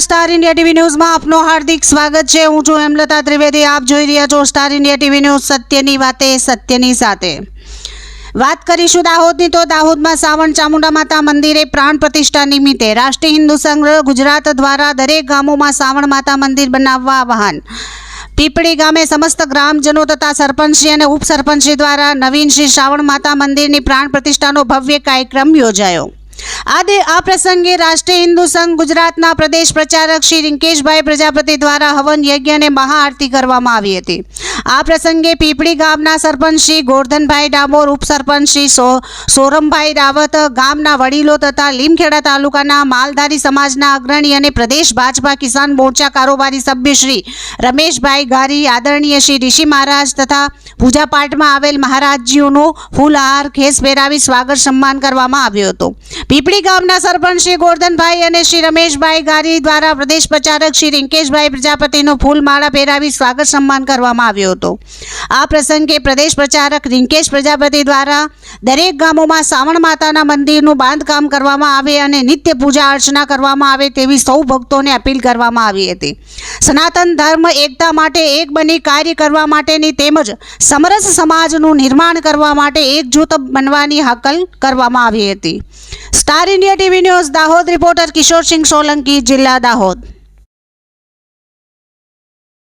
Star India TV ન્યૂઝમાં આપનું હાર્દિક સ્વાગત છે. હું છું હેમલતા ત્રિવેદી. આપ જોઈ રહ્યા છો સ્ટાર ઇન્ડિયા ટીવી ન્યૂઝ સત્યની વાતે, સત્યની સાથે. વાત કરીશું દાહોદની તો દાહોદમાં સાવણ ચામુંડા માતા મંદિરે પ્રાણ પ્રતિષ્ઠા નિમિત્તે રાષ્ટ્રીય હિન્દુ સંઘ ગુજરાત દ્વારા દરેક ગામોમાં સાવણ માતા મંદિર બનાવવા આહવાન. પીપળી ગામે સમસ્ત ગ્રામજનો તથા સરપંચશ્રી અને ઉપસરપંચશ્રી દ્વારા નવીન શ્રી શ્રાવણ માતા મંદિરની પ્રાણ પ્રતિષ્ઠાનો ભવ્ય કાર્યક્રમ યોજાયો. આ દે આ પ્રસંગે રાષ્ટ્રીય હિન્દુ સંઘ ગુજરાતના પ્રદેશ પ્રચારક શ્રી રિંકેશભાઈ પ્રજાપતિ દ્વારા હવન યજ્ઞ અને મહાઆરતી કરવામાં આવી હતી. આ પ્રસંગે પીપળી ગામના સરપંચ શ્રી ગોરધનભાઈ ડામોર, ઉપસરપંચ શ્રી સો, સોરમભાઈ રાવત, ગામના વડીલો તથા લીમખેડા તાલુકાના માલધારી સમાજના અગ્રણી અને પ્રદેશ ભાજપા કિસાન મોરચા કારોબારી સભ્ય શ્રી રમેશભાઈ ગારી, આદરણીય શ્રી ઋષિ મહારાજ તથા પૂજાપાઠમાં આવેલ મહારાજજીઓનો ફૂલહાર ખેસ પહેરાવી સ્વાગત સન્માન કરવામાં આવ્યો હતો. પીપળી ગામના સરપંચ શ્રી ગોરધનભાઈ અને શ્રી રમેશભાઈ ગારી દ્વારા પ્રદેશ પ્રચારક શ્રી રિંકેશભાઈ પ્રજાપતિનો ફૂલમાળા પહેરાવી સ્વાગત સન્માન કરવામાં આવ્યો હતો. આ પ્રસંગે પ્રદેશ પ્રચારક રિંકેશ પ્રજાપતિ દ્વારા દરેક ગામોમાં શ્રાવણ માતાના મંદિરનું બાંધકામ કરવામાં આવે અને નિત્ય પૂજા અર્ચના કરવામાં આવે તેવી સૌ ભક્તોને અપીલ કરવામાં આવી હતી. સનાતન ધર્મ, એકતા માટે એક બની કાર્ય કરવા માટેની તેમજ સમરસ સમાજનું નિર્માણ કરવા માટે એકજૂથ બનવાની હાકલ કરવામાં આવી હતી. Star India TV news Dahod, reporter Kishorsinh Solanki, જિલ્લા દાહોદ.